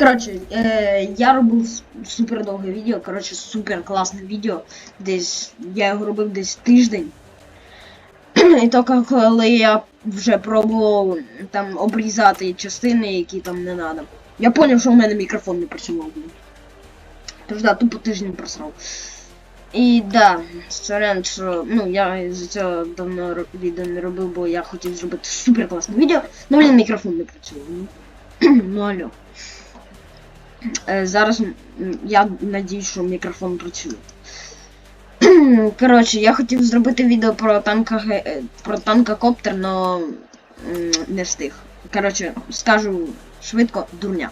Коротше, е, я робив супер довге відео, коротше, супер класне відео. Десь я його робив десь тиждень. І тільки коли я вже пробував там обрізати частини, які там не треба. Я зрозумів, що у мене мікрофон не працював. Тож да, тупо тиждень просрав. І да, сорян, що ну я з цього давно відео не робив, бо я хотів зробити супер класне відео, ну блін, мікрофон не працює. Ну, ну алло. Е, зараз я надіюсь, що мікрофон працює. Коротше, я хотів зробити відео про танка е, про танкокоптер, но не встиг. Коротше, скажу швидко, дурня.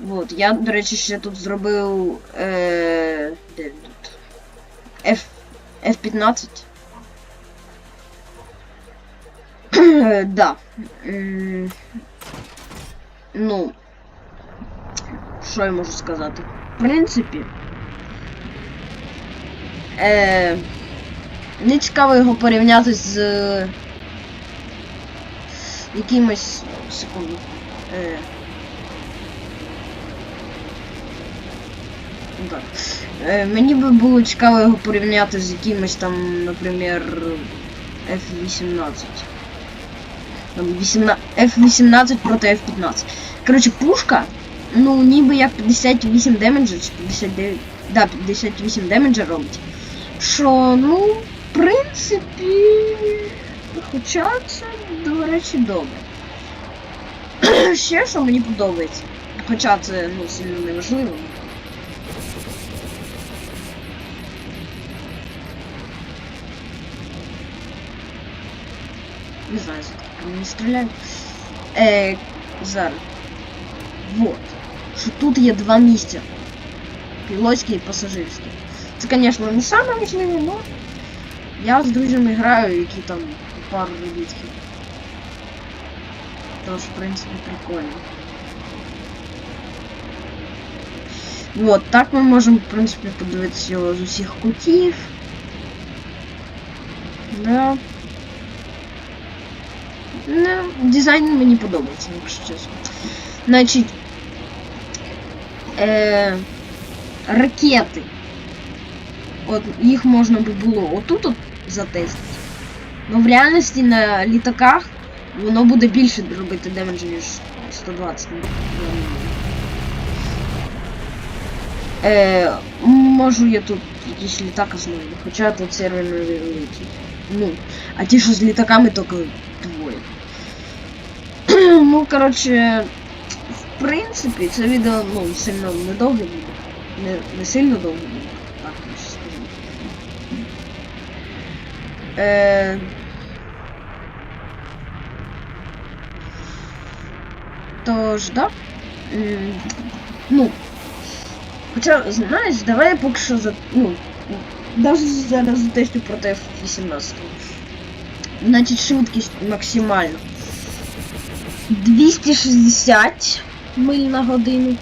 Вот, я, до речі, ще тут зробив. Е, де тут? F, F15. Е, да. Ну. Що я можу сказати? В принципі. Е, не цікаво його порівняти з е, якимось. Секунду. Е, так. Е, мені би було цікаво його порівняти з якимось там, наприклад, F-18. Там 18, F-18 проти F-15. Коротше, пушка, ну ніби як 58 демеджа, чи 59. Да, 58 демеджа робить. Що, ну, в принципі. Хоча це, до речі, добре. Ще що мені подобається. Хоча це ну, сильно не важливо. Не знаю, по мені стріляють. Е, зараз. Вот. Що тут є два місця. Пілотське і пасажирське. Це, звісно, не саме важливе, але я з друзями граю, які там пару робітків. Тож, в принципі, прикольно. Вот, так ми можемо, в принципі, подивитися його з усіх кутів. Да. Ну, дизайн мені подобається, якщо чесно. Значить. Е, ракети. От їх можна би було отут от затестити. Ну в реальності на літаках воно буде більше робити демеджу, ніж 120. Е, можу я тут якийсь літак знайду, хоча тут сервер невеликий. Ну, а ті, що з літаками, тільки двоє. ну, коротше, в принципі, це відео ну, сильно недовге буде. Не, не сильно довго буде, так скажу. Е... Тож, да. Ну. Хоча, знаєш, давай поки що за. Ну, навіть зараз затестю проти F-18. Значить, швидкість максимальна. 260 миль на годину.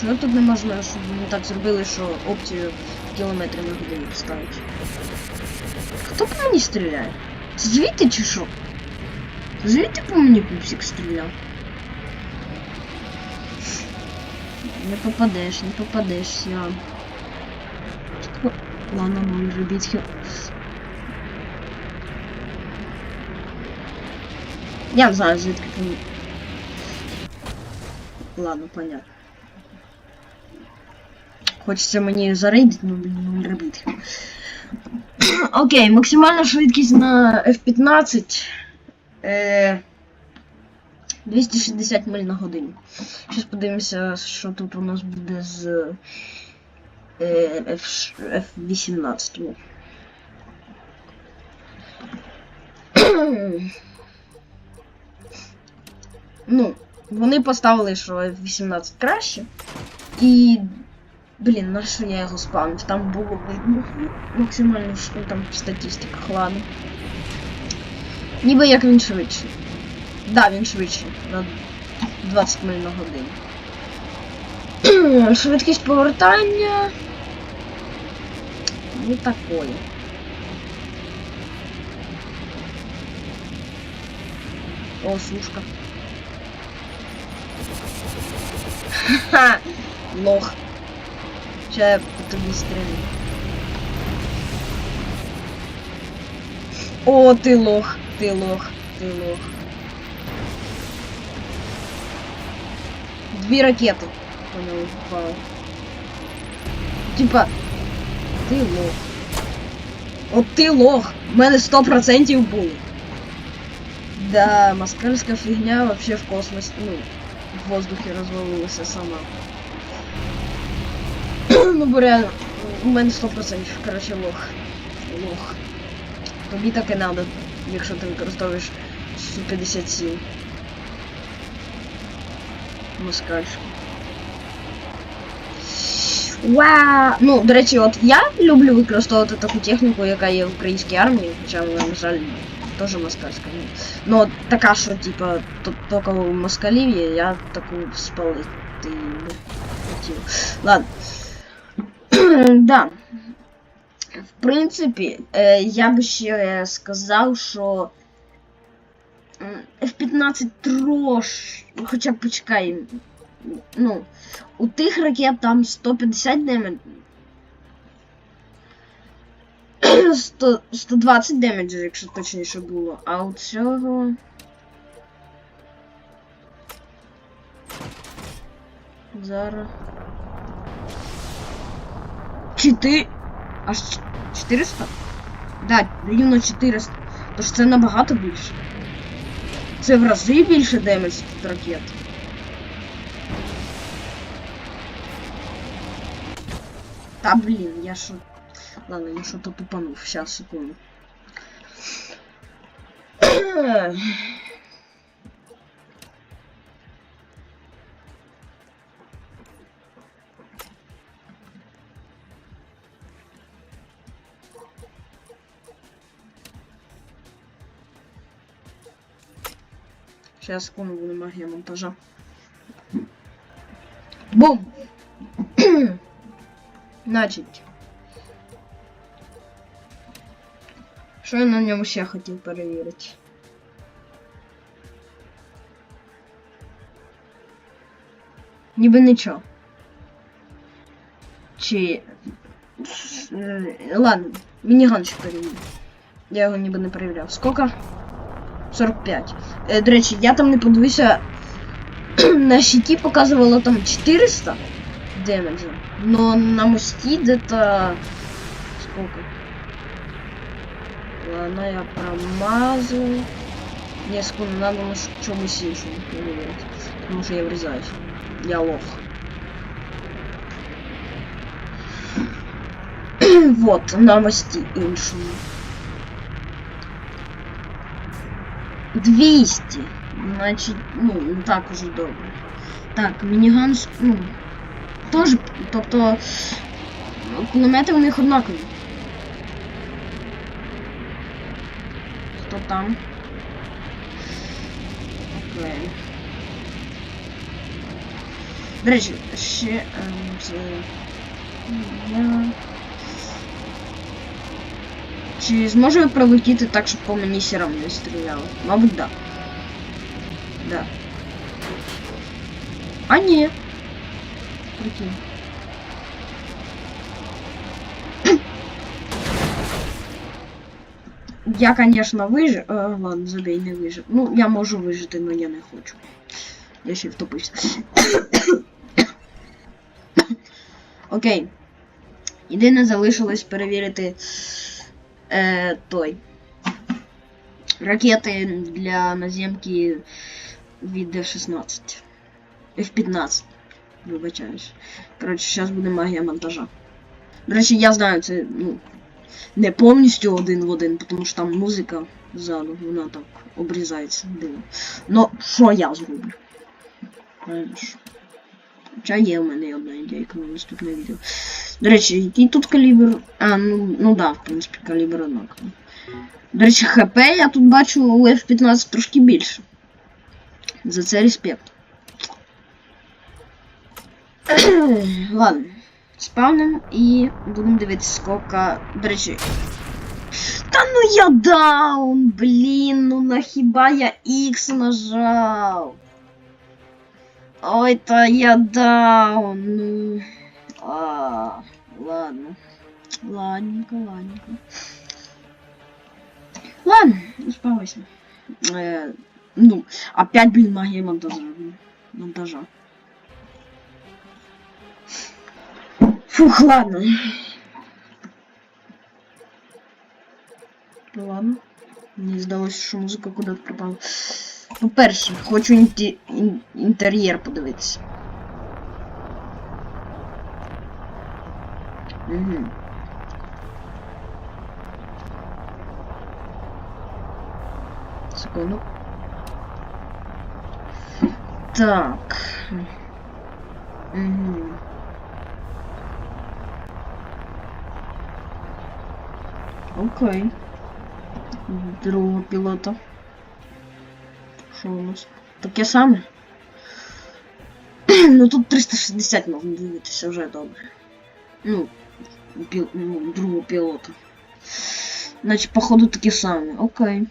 Чого тут не можна, щоб вони так зробили, що опцію кілометри на годину поставить? Хто по мені стріляє? Це звідти чи що? Звідти по мені пупсик стріляв? Не попадеш, не попадеш, я. Ладно, мой робіть хіл. Я знаю, звідки там. Ладно, понятно. Хочеться мені зарейдити, ну блін, ну робіть. Окей, максимальна швидкість на F15. Е, 260 миль на годину. Зараз подивимося, що тут у нас буде з е, F, F18. ну, вони поставили, що F18 краще. І. Блін, на що я його спамив? Там було видно максимально що там в статистиках, ладно. Ніби як він швидший. Да, він швидший. На 20 миль на годину. Швидкість повертання. Ну такое. О, сушка. Ха! Лох. Ща я по тобі стрілю. О, ти лох, ти лох, ти лох. Дві ракети по ньому впали. Типа, ти лох. От ти лох. У мене 100% було. Да, москальська фігня вообще в космосі, ну, в воздухі розвалилася сама. ну, бо реально, у мене 100%, короче, лох. Лох. Тобі так і надо, якщо ти використовуєш Су-57. Москальську. Вау! Ну, до речі, от я люблю використовувати таку техніку, яка є в українській армії, хоча вона, на жаль, Ну, ну от така, що, типа, тільки у москалів є, я таку спалити хотів. Ладно. да. В принципі, е, я би ще сказав, що F-15 трош. Хоча б почекай. Ну, у тих ракет там 150 демедж. 100, 120 демеджів, якщо точніше було. А у цього. Зараз. 4. Аж 400? Да, рівно 400. Тож це набагато більше. Це в рази більше демедж тут ракет. Та блін, я що. Ладно, я що-то тупанув. Сейчас, секунду. Сейчас, секунду, буде магія монтажа. Бум! Значить. Що я на ньому ще хотів перевірити? Ніби нічого. Чи. Е, Ладно, мініган ще перевірю. Я його ніби не перевіряв. Скільки? 45. Е, до речі, я там не подивився. на щиті показувало там 400 демеджа. Но на мості где-то... Сколько? Ладно, я промазал. Не, секунду, надо на ш- чомусь іншому. Потому что я врезаюсь. Я лох. вот, на мості 200. Значить, ну, так уже добре. Так, мініган, ну, теж, тобто, кулемети у них однакові. Хто там? Окей. До речі, ще ем, це. Я... Чи зможу я пролетіти так, щоб по мені сіром не стріляло? Мабуть, да. Да. А ні. Прикинь. Я, конечно, вижив. Е, ладно, забей, не вижив. Ну, я можу вижити, але я не хочу. Я ще втопився. Окей. Єдине залишилось перевірити е, той. Ракети для наземки від F-16. F-15. Вибачаюсь. Коротше, зараз буде магія монтажа. До речі, я знаю, це ну, не повністю один в один, тому що там музика ззаду, вона так обрізається дивно. Ну, що я зроблю? Хоча є в мене одна ідейка на наступне відео. До речі, який тут калібр? А, ну, ну да, в принципі, калібр однаковий. До речі, ХП я тут бачу у F-15 трошки більше. За це респект. Ладно. Спавним і будемо дивитися, скільки. До речі. Та ну я даун, блін, ну на хіба я X нажав. Ой, та я даун. Ну. А, ладно. Ладненько, ладненько. Ладно, успокойся. Э, ну, опять, блин, магия монтажа. блин, Монтажа. Фух, ладно. Ну ладно. Мені здалося, що музика куди-то пропала. По-перше, хочу інті... ін- інтер'єр подивитися. Угу. Секунду. Так. Угу. Окей. Другого пілота. Що у нас? Таке саме? ну тут 360 можна дивитися вже добре. Ну, піл... ну, другого пілота. Значить, походу таке саме. Окей. Окей.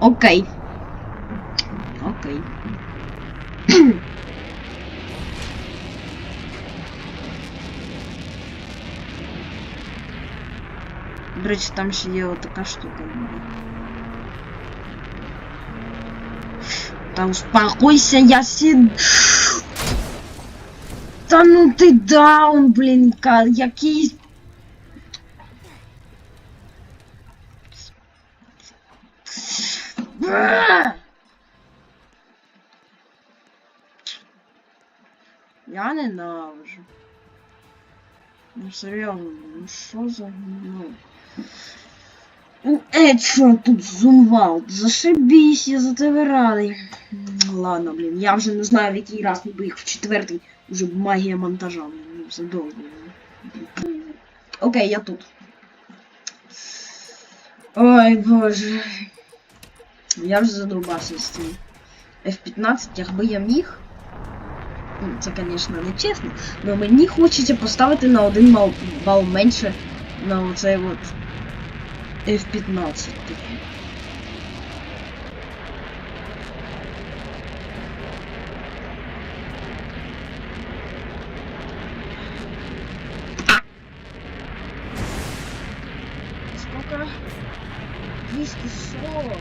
Окей. До речі, там ще є отака штука. Та успокойся, я сід. Та ну ти даун, блін, ка- якийсь. Бра! Я ненавижу. Ну серйозно, ну що за ну. Ну, Е, що тут зумвал? Зашибісь, я за тебе радий. Ладно, блін, я вже не знаю, в який раз ми їх в четвертий вже магія монтажа. Ну, це. Окей, я тут. Ой, боже. Я вже задовбався з цим. F15, якби я міг. Ну, Це, звісно, не чесно, але мені хочеться поставити на один бал, бал менше на оцей от F15. Сколько? 240.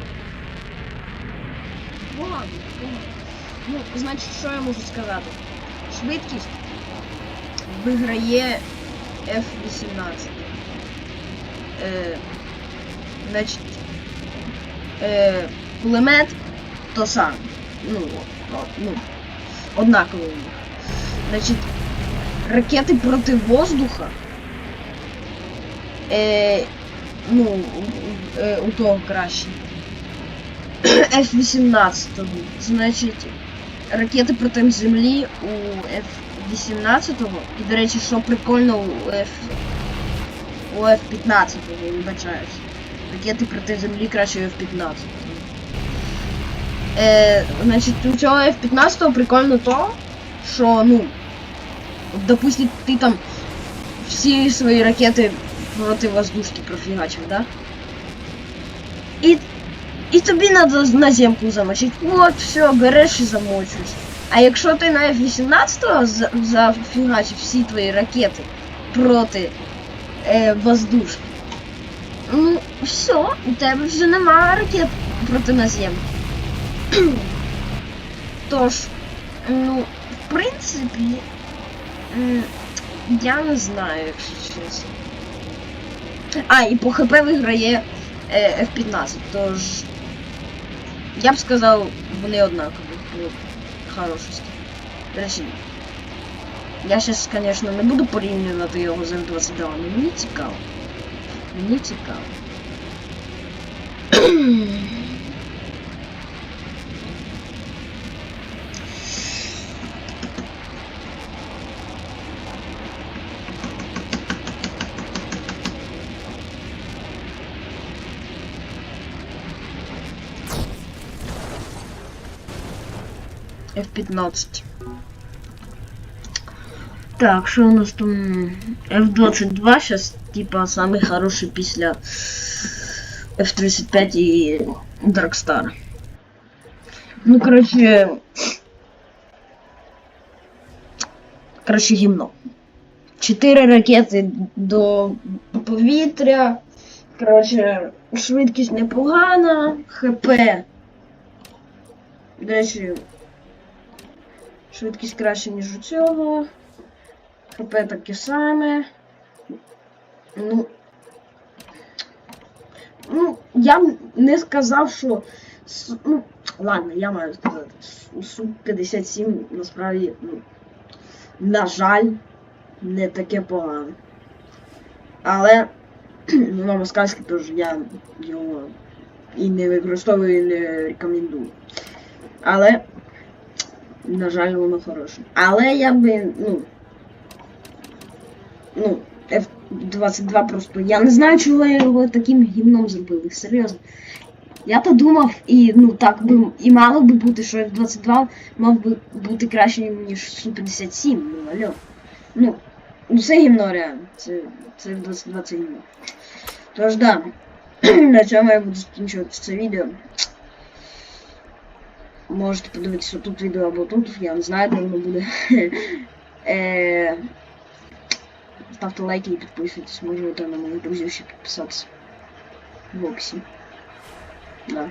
Ладно. Ну, значить, що я можу сказати? Швидкість виграє F18. Е, значить, е, кулемет то сам. Ну, ну, однаково у них. Значить, ракети проти воздуха. Е, ну, е, у того краще. F-18. Значить, ракети проти землі у F-18. І, до речі, що прикольно у F... У F-15, вибачаюсь. Ракети проти землі краще F-15. Е, значить, у цього F-15 прикольно то, що, ну, допустим, ти там всі свої ракети проти воздушки профігачив, да? І, і тобі треба на земку замочити. От, все, береш і замочуєш. А якщо ти на F-18 за- зафігачив всі твої ракети проти е, воздушки, ну, все, у тебе вже немає ракет проти наземки. Тож, ну, в принципі, я не знаю, якщо чесно. А, і по ХП виграє е, F15, тож. Я б сказав, вони однакові по хорошості. Речі, я зараз, звісно, не буду порівнювати його з М22, але мені цікаво. Мені цікаво. F15. Так, что у нас там? F22 сейчас, типа, самый хороший після F-35 і Darkstar. Ну, коротше. Коротше, гімно. Чотири ракети до повітря. Коротше, швидкість непогана. ХП. До речі, швидкість краще, ніж у цього. ХП таке саме. Ну. Ну, я б не сказав, що. Ну, ладно, я маю сказати. Су-57 насправді, ну, на жаль, не таке погане. Але ну, на москальське теж я його і не використовую, і не рекомендую. Але, на жаль, воно хороше. Але я би, ну. Ну, F-22 просто. Я не знаю, чого його таким гімном зробили. Серйозно. Я то думав, і ну так би і мало би бути, що F-22 мав би бути кращим, ніж Су-57, ну алло. Ну, ну це гімно реально. Це, це F-22 це гімно. Тож да. На цьому я буду закінчувати це відео. Можете подивитися тут відео або тут, я не знаю, де воно буде. Е, Ставте лайки і підписуйтесь, можете на моїх друзів ще підписатися. В описі. Да.